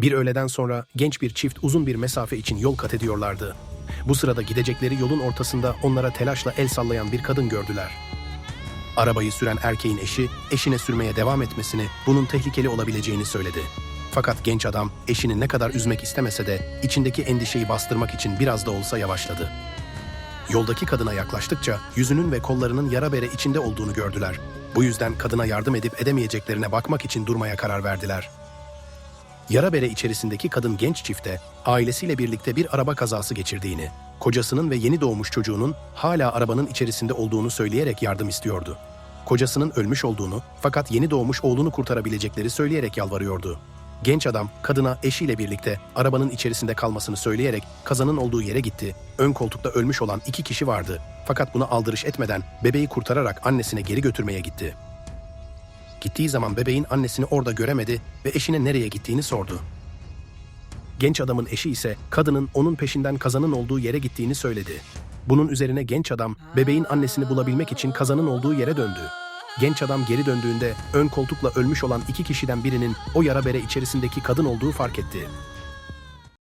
Bir öğleden sonra genç bir çift uzun bir mesafe için yol kat ediyorlardı. Bu sırada gidecekleri yolun ortasında onlara telaşla el sallayan bir kadın gördüler. Arabayı süren erkeğin eşi, eşine sürmeye devam etmesini, bunun tehlikeli olabileceğini söyledi. Fakat genç adam eşini ne kadar üzmek istemese de içindeki endişeyi bastırmak için biraz da olsa yavaşladı. Yoldaki kadına yaklaştıkça yüzünün ve kollarının yara bere içinde olduğunu gördüler. Bu yüzden kadına yardım edip edemeyeceklerine bakmak için durmaya karar verdiler. Yara bere içerisindeki kadın genç çifte ailesiyle birlikte bir araba kazası geçirdiğini, kocasının ve yeni doğmuş çocuğunun hala arabanın içerisinde olduğunu söyleyerek yardım istiyordu. Kocasının ölmüş olduğunu fakat yeni doğmuş oğlunu kurtarabilecekleri söyleyerek yalvarıyordu. Genç adam kadına eşiyle birlikte arabanın içerisinde kalmasını söyleyerek kazanın olduğu yere gitti. Ön koltukta ölmüş olan iki kişi vardı. Fakat buna aldırış etmeden bebeği kurtararak annesine geri götürmeye gitti. Gittiği zaman bebeğin annesini orada göremedi ve eşine nereye gittiğini sordu. Genç adamın eşi ise kadının onun peşinden kazanın olduğu yere gittiğini söyledi. Bunun üzerine genç adam bebeğin annesini bulabilmek için kazanın olduğu yere döndü. Genç adam geri döndüğünde ön koltukla ölmüş olan iki kişiden birinin o yara bere içerisindeki kadın olduğu fark etti.